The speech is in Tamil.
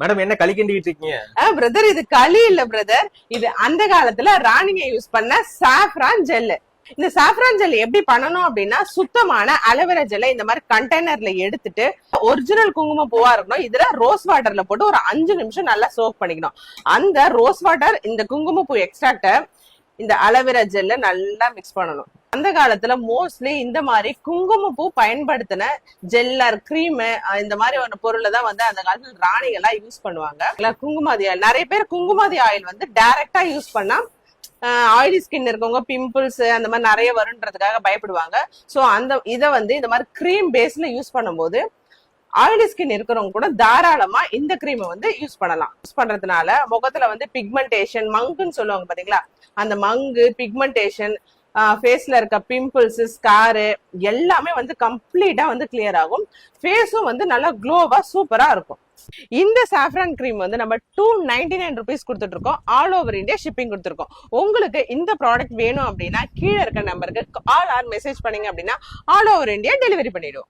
மேடம் என்ன களி கிண்டிட்டு இருக்கீங்க பிரதர் இது களி இல்ல பிரதர் இது அந்த காலத்துல ராணிங்க யூஸ் பண்ண சாஃப்ரான் ஜெல்லு இந்த சாஃப்ரான் ஜெல் எப்படி பண்ணணும் அப்படின்னா சுத்தமான அலோவேரா ஜெல்லை இந்த மாதிரி கண்டெய்னர்ல எடுத்துட்டு ஒரிஜினல் குங்கும பூவா இருக்கணும். இதுல ரோஸ் வாட்டர்ல போட்டு ஒரு அஞ்சு நிமிஷம் நல்லா சோக் பண்ணிக்கணும். அந்த ரோஸ் வாட்டர் இந்த குங்குமப்பூ எக்ஸ்ட்ராக்ட இந்த அலோவேரா ஜெல்ல நல்லா மிக்ஸ் பண்ணணும். அந்த காலத்துல மோஸ்ட்லி இந்த மாதிரி குங்குமப்பூ பயன்படுத்தின ஜெல்லர் கிரீம் இந்த மாதிரி ஒரு பொருளை தான் வந்து அந்த காலத்துல ராணிகளா யூஸ் பண்ணுவாங்க. குங்குமாதி ஆயில். நிறைய பேர் குங்குமாதி ஆயில் வந்து டைரக்டா யூஸ் பண்ணா ஆயிலி ஸ்கின் இருக்கவங்க பிம்பிள்ஸ் அந்த மாதிரி நிறைய வருன்றதுக்காக பயப்படுவாங்க. சோ அந்த இதை வந்து இந்த மாதிரி க்ரீம் பேஸ்ல யூஸ் பண்ணும்போது ஆயிலி ஸ்கின் இருக்கிறவங்க கூட தாராளமா இந்த கிரீமை வந்து யூஸ் பண்ணலாம். யூஸ் பண்றதுனால முகத்துல வந்து பிக்மெண்டேஷன் மங்குன்னு சொல்லுவாங்க பாத்தீங்களா? அந்த மங்கு பிக்மெண்டேஷன் ஃபேஸ்ல இருக்க பிம்பிள்ஸ் ஸ்காரு எல்லாமே வந்து கம்ப்ளீட்டா வந்து கிளியர் ஆகும். ஃபேஸும் வந்து நல்லா க்ளோவா சூப்பரா இருக்கும். இந்த சாஃப்ரான் க்ரீம் வந்து நம்ம டூ நைன்டி நைன் ருபீஸ் கொடுத்துட்டு இருக்கோம் ஆல் ஓவர் இந்தியா ஷிப்பிங் கொடுத்துருக்கோம். உங்களுக்கு இந்த ப்ராடக்ட் வேணும் அப்படின்னா கீழே இருக்க நம்பருக்கு ஆல் ஆர் மெசேஜ் பண்ணீங்க அப்படின்னா ஆல் ஓவர் இந்தியா டெலிவரி பண்ணிடுவோம்.